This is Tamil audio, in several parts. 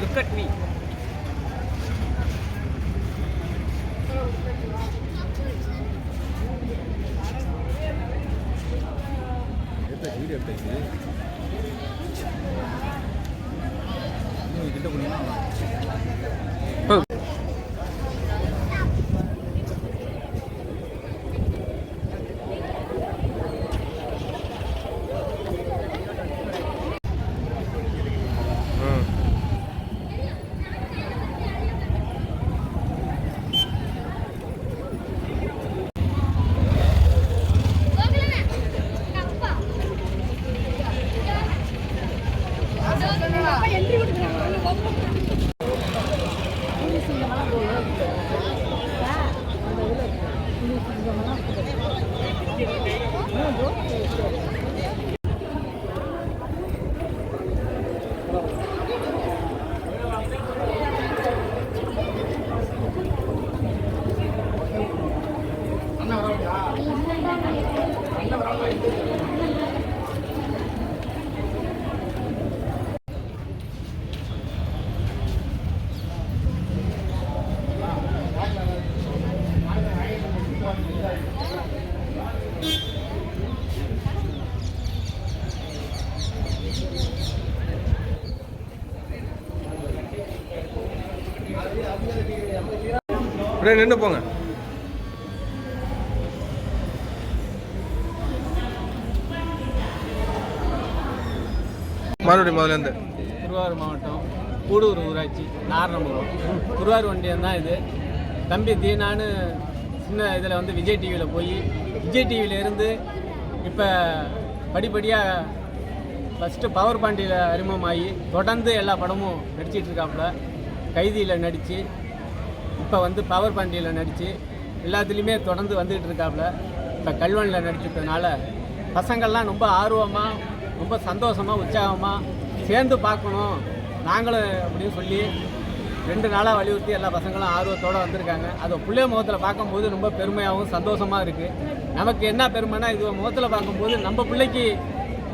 லுக் அட் மீ கிட்ட போனீங்கன்னா எடுத்தாச்சு இன்னும் அப்படியே நின்று போங்க. மறுபடியும் முதலேருந்து திருவாரூர் மாவட்டம் கூடூர் ஊராட்சி நாரணபுரம் திருவாரூர் ஒன்றியம் தான் இது. தம்பி தீனான்னு சின்ன இதில் வந்து விஜய் டிவியில் போய் விஜய் டிவியில இருந்து இப்போ படிப்படியாக ஃபஸ்ட்டு பவர் பாண்டியில் அறிமுகமாகி தொடர்ந்து எல்லா படமும் நடிச்சிட்ருக்காப்புல கைதியில் நடித்து இப்போ வந்து பவர் பாண்டியில் நடித்து எல்லாத்துலேயுமே தொடர்ந்து வந்துக்கிட்டு இருக்காப்புல இப்போ கல்வனில் நடிச்சிட்டதுனால பசங்கள்லாம் ரொம்ப ஆர்வமாக ரொம்ப சந்தோஷமாக உற்சாகமாக சேர்ந்து பார்க்கணும். நாங்களும் அப்படின்னு சொல்லி ரெண்டு நாளாக வலியுறுத்தி எல்லா பசங்களும் ஆர்வத்தோடு வந்திருக்காங்க. அதை பிள்ளைய முகத்தில் பார்க்கும்போது ரொம்ப பெருமையாகவும் சந்தோஷமாக இருக்குது நமக்கு என்ன பெருமைனா இது முகத்தில் பார்க்கும்போது நம்ம பிள்ளைக்கு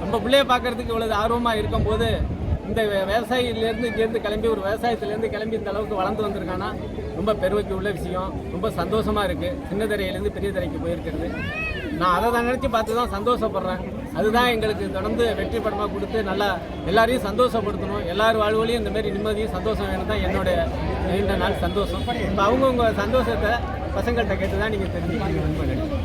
நம்ம பிள்ளைய பார்க்கறதுக்கு இவ்வளவு ஆர்வமாக இருக்கும்போது இந்த விவசாயிலேருந்து இங்கேருந்து கிளம்பி ஒரு விவசாயத்துலேருந்து கிளம்பி இந்த அளவுக்கு வளர்ந்து வந்திருக்கானா ரொம்ப பெருமைக்கு உள்ள விஷயம். ரொம்ப சந்தோஷமாக இருக்குது சின்ன திரையிலேருந்து பெரிய திரைக்கு போயிருக்கிறது. நான் அதை தான் நினச்சி பார்த்து தான் சந்தோஷப்படுறேன். அதுதான் எங்களுக்கு தொடர்ந்து வெற்றி படமாக கொடுத்து நல்லா எல்லாரையும் சந்தோஷப்படுத்தணும். எல்லார் வாழ்வுலையும் இந்த மாதிரி நிம்மதியும் சந்தோஷம் வேணும் தான் என்னோட நீண்ட நாள் சந்தோஷம். இப்போ அவங்கவுங்க சந்தோஷத்தை பசங்கள்கிட்ட கேட்டு தான் நீங்கள் தெரிஞ்சுக்கிறீங்க